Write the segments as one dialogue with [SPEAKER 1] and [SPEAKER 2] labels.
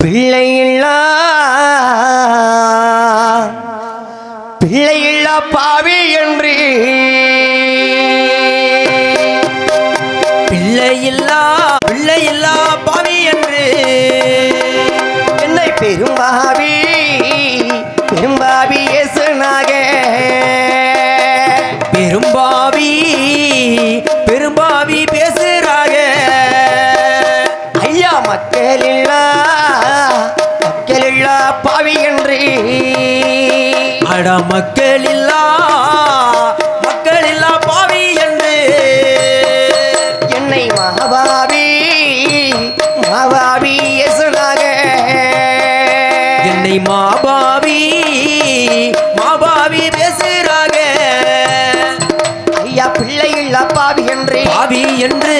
[SPEAKER 1] பிள்ளையில்லா பிள்ளையில்லா பாவி என்று.
[SPEAKER 2] பிள்ளையில்லா பிள்ளையில்லா பாவி என்று.
[SPEAKER 1] என்னை பெரும்பாவி பெரும்பாவி இயேசுனாக.
[SPEAKER 2] பெரும்பாவி பெரும்பாவி அட மக்கள் இல்லா மக்கள் இல்லா பாவி என்று.
[SPEAKER 1] என்னை மகாபாவி மகாபாவி இயேசுனாக
[SPEAKER 2] என்னை மாபாவி மாபாவி பேசுறாக.
[SPEAKER 1] ஐயா பிள்ளையில்லா பாவி என்று.
[SPEAKER 2] பாவி என்று.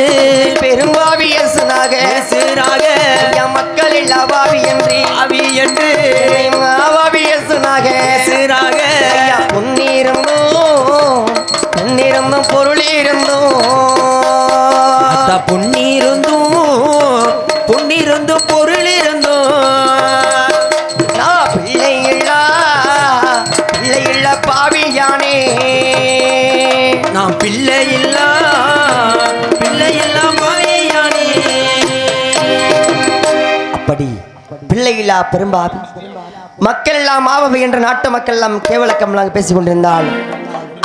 [SPEAKER 1] பெரும்பாவி இயேசுனாக
[SPEAKER 2] பேசுறாக.
[SPEAKER 1] ஐயா மக்கள் இல்லா பாவி என்று.
[SPEAKER 2] பாவி என்று.
[SPEAKER 1] மாபாவி இயேசுனாக பாவியானே
[SPEAKER 2] நான் பிள்ளை இல்லா பிள்ளை இல்லா
[SPEAKER 1] அப்படி பிள்ளையில்லா பெரும்பாவி. மக்கள் எல்லாம் மாவவி என்ற நாட்டு மக்கள் எல்லாம் கேவலக்கம்லாம் பேசிக் கொண்டிருந்தால்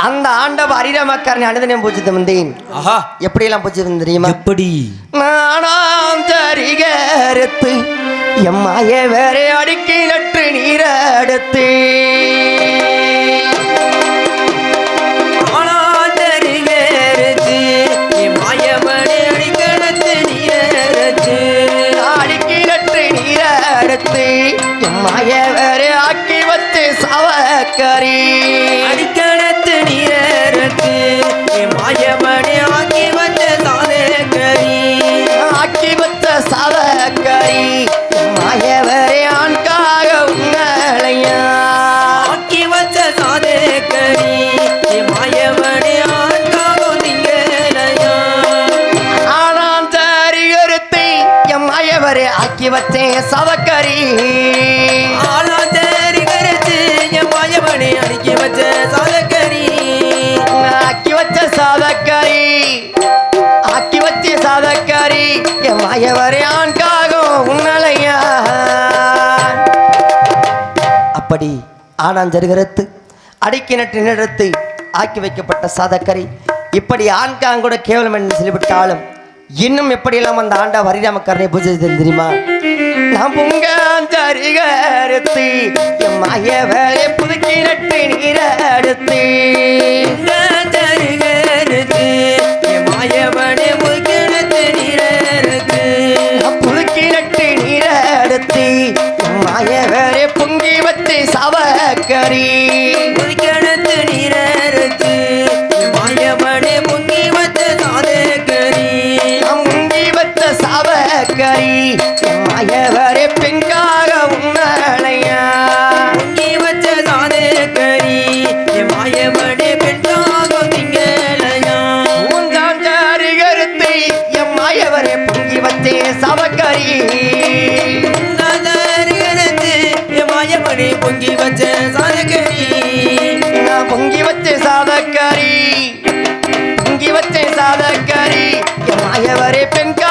[SPEAKER 1] அந்த ஆண்டவ அரிரமக்காரனை அனுதினம் பூஜித்து வந்தேன்.
[SPEAKER 2] ஆஹா.
[SPEAKER 1] எப்படி எல்லாம் பூஜித்து தெரியுமா?
[SPEAKER 2] எப்படி?
[SPEAKER 1] நானாம் சரிகரத்து எம்மாய வேற அடுக்கி நட்டு
[SPEAKER 2] ஆனாந்தரிகேரத்து,
[SPEAKER 1] அடுத்து எம்மாய ஆக்கி வச்சு சவக்கரி.
[SPEAKER 2] அடிக்கணத்து நீரத்து,
[SPEAKER 1] வேற
[SPEAKER 2] ஆக்கி
[SPEAKER 1] வச்சேன் சவக்கரி.
[SPEAKER 2] ஆனாந்தரிகரத்து, என் மாயவனே அடிக்கி வச்ச சாதகரி.
[SPEAKER 1] ஆக்கி வச்ச சாதக்காரி ஆக்கி வச்ச சாதக்காரி என் மாயவரே ஆண்காகும் உன்னலையா அப்படி ஆனான் ஜருகரத்து அடிக்கி நட்டு நிலத்து ஆக்கி வைக்கப்பட்ட சாதக்கரை. இப்படி ஆண்காங்கூட கேவலம் என்று சொல்லிவிட்டாலும் இன்னும் எப்படியெல்லாம் அந்த ஆண்டா வரிராமக்காரனை பூஜை தெரியுமா? நாம் உங்க ஜரிகரத்து புதுக்கி நட்டு நீரடுத்து மாயவரே பெண்காக உன்னலையா
[SPEAKER 2] பொங்கி வச்ச சாதகரி, என் மாயவனே பெண்ணாகும் திங்களையா.
[SPEAKER 1] பூஞ்சாஞ்சாரிகருத்து எம் மாயவரே பொங்கி வச்சே சவக்கரி.
[SPEAKER 2] பொங்கி வச்ச சாதக்கறி
[SPEAKER 1] நான் பொங்கி வச்சே சாதக்கரி பொங்கி மாயவரே பெண்க